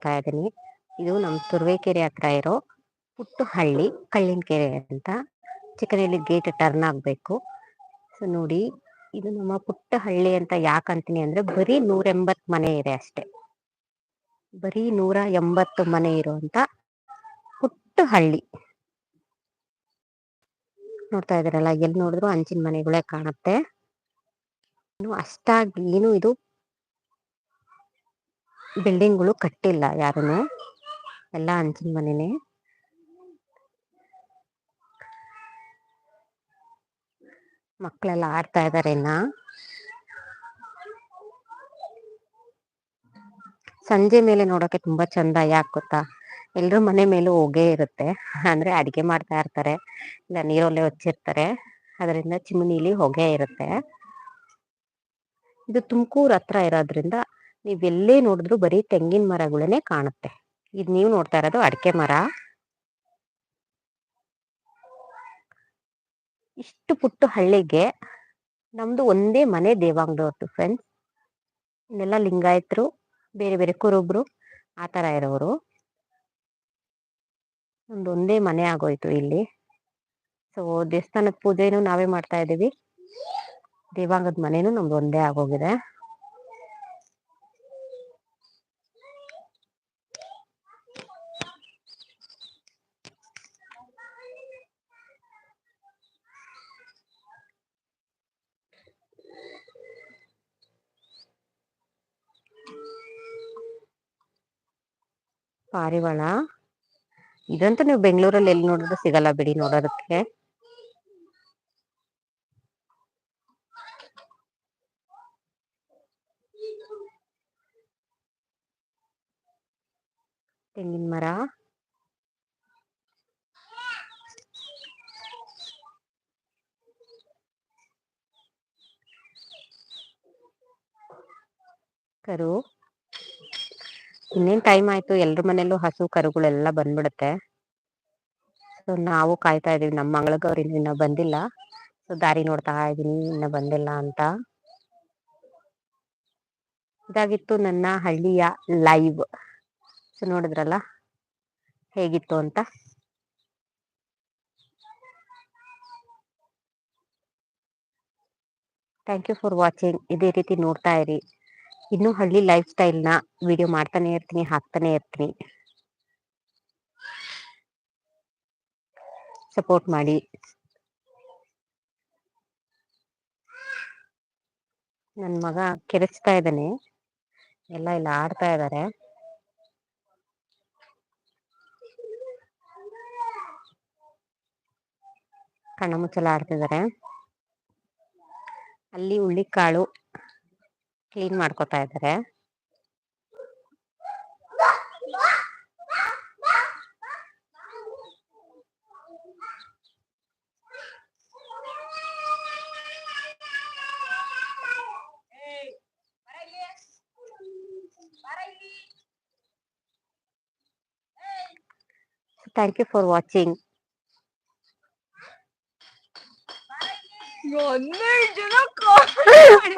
ಹೋಗ್ತಾ ಇದ್ದೀನಿ. ಇದು ನಮ್ಮ ತುರುವೇಕೆರೆ ಹತ್ರ ಇರೋ ಪುಟ್ಟು ಹಳ್ಳಿ ಕಳ್ಳಿನಕೆರೆ ಅಂತ. ಚಿಕ್ಕನಹಳ್ಳಿ ಗೇಟ್ ಟರ್ನ್ ಆಗಬೇಕು. ಸೊ ನೋಡಿ, ಇದು ನಮ್ಮ ಪುಟ್ಟ ಹಳ್ಳಿ ಅಂತ ಯಾಕಂತೀನಿ ಅಂದ್ರೆ ಬರೀ ನೂರ ಎಂಬತ್ ಮನೆ ಇದೆ ಅಷ್ಟೇ. ಬರೀ ನೂರ ಎಂಬತ್ತು ಮನೆ ಇರುವಂತ ಪುಟ್ಟ ಹಳ್ಳಿ ನೋಡ್ತಾ ಇದಾರಲ್ಲ ಎಲ್ಲಿ ನೋಡಿದ್ರು ಅಂಚಿನ ಮನೆಗಳೇ ಕಾಣುತ್ತೆ. ಅಷ್ಟಾಗಿ ಏನು ಇದು ಬಿಲ್ಡಿಂಗ್ಗಳು ಕಟ್ಟಿಲ್ಲ ಯಾರುನು. ಎಲ್ಲ ಅಂಚಿನ ಮನೆನೆ. ಮಕ್ಕಳೆಲ್ಲ ಆಡ್ತಾ ಇದಾರೆ ಇನ್ನ. ಸಂಜೆ ಮೇಲೆ ನೋಡೋಕೆ ತುಂಬಾ ಚಂದ ಯಾಕೆ ಗೊತ್ತಾ? ಎಲ್ರ ಮನೆ ಮೇಲೂ ಹೊಗೆ ಇರುತ್ತೆ. ಅಂದ್ರೆ ಅಡಿಗೆ ಮಾಡ್ತಾ ಇರ್ತಾರೆ. ಇಲ್ಲ ನೀರೊಲೆ ಹಚ್ಚಿರ್ತಾರೆ. ಅದರಿಂದ ಚಿಮಣಿಲಿ ಹೊಗೆ ಇರುತ್ತೆ. ಇದು ತುಮಕೂರ್ ಹತ್ರ ಇರೋದ್ರಿಂದ ನೀವ್ ಎಲ್ಲೇ ನೋಡಿದ್ರು ಬರೀ ತೆಂಗಿನ ಮರಗಳನ್ನೇ ಕಾಣುತ್ತೆ. ಇದ್ ನೀವು ನೋಡ್ತಾ ಇರೋದು ಅಡಿಕೆ ಮರ. ಇಷ್ಟು ಪುಟ್ಟು ಹಳ್ಳಿಗೆ ನಮ್ದು ಒಂದೇ ಮನೆ ದೇವಾಂಗದವ್ರದ್ದು ಫ್ರೆಂಡ್ಸ್ ಇನ್ನೆಲ್ಲ ಲಿಂಗಾಯತರು, ಬೇರೆ ಬೇರೆ ಕುರುಬ್ರು, ಆ ತರ ಇರೋರು ನಮ್ದು ಒಂದೇ ಮನೆ ಆಗೋಯ್ತು ಇಲ್ಲಿ. ಸೊ ದೇವಸ್ಥಾನದ ಪೂಜೆನೂ ನಾವೇ ಮಾಡ್ತಾ ಇದೀವಿ ದೇವಾಂಗದ ಮನೇನು ನಮ್ದು ಒಂದೇ ಆಗೋಗಿದೆ. ಪಾರಿವಾಳ? ಇದಂತೂ ನೀವು ಬೆಂಗಳೂರಲ್ಲಿ ಎಲ್ಲಿ ನೋಡಿದ್ರೆ ಸಿಗಲ್ಲ ಬಿಡಿ ನೋಡೋದಕ್ಕೆ. ತೆಂಗಿನ ಮರ? ಕರು? ಇನ್ನೇನ್ ಟೈಮ್ ಆಯ್ತು? ಎಲ್ರ ಮನೇಲೂ ಹಸು ಕರುಗಳೆಲ್ಲ ಬಂದ್ಬಿಡುತ್ತೆ. ಸೊ ನಾವು ಕಾಯ್ತಾ ಇದೀವಿ ನಮ್ಮ ಮಂಗಳಗೌರಿ ಇನ್ನ ಬಂದಿಲ್ಲ. ಸೊ ದಾರಿ ನೋಡ್ತಾ ಇದೀನಿ ಇನ್ನ ಬಂದಿಲ್ಲ ಅಂತ. ಇದಾಗಿತ್ತು ನನ್ನ ಹಳ್ಳಿಯ ಲೈವ್ ಸೊ ನೋಡಿದ್ರಲ್ಲ? ಹೇಗಿತ್ತು ಅಂತ? ಥ್ಯಾಂಕ್ ಯು ಫಾರ್ ವಾಚಿಂಗ್ ಇದೇ ರೀತಿ ನೋಡ್ತಾ ಇರಿ. ಇನ್ನು ಹಳ್ಳಿ ಲೈಫ್ ಸ್ಟೈಲ್ ಸ್ಟೈಲ್ನ ವಿಡಿಯೋ ಮಾಡ್ತಾನೆ ಇರ್ತೀನಿ, ಹಾಕ್ತಾನೆ ಇರ್ತೀನಿ. ಸಪೋರ್ಟ್ ಮಾಡಿ. ನನ್ನ ಮಗ ಕೆರೆಚ್ತಾ ಇದ್ದಾನೆ. ಎಲ್ಲ ಇಲ್ಲ, ಆಡ್ತಾ ಇದ್ದಾರೆ ಕಣ್ಣಮುಚ್ಚಲ ಆಡ್ತಿದ್ದಾರೆ ಅಲ್ಲಿ ಹುಳ್ಳಿಕಾಳು. ಕ್ಲೀನ್ ಮಾಡ್ಕೊತಾ ಇದ್ದಾರೆ ಥ್ಯಾಂಕ್ ಯು ಫಾರ್ ವಾಚಿಂಗ್ ಹನ್ನೆರಡು ಜನ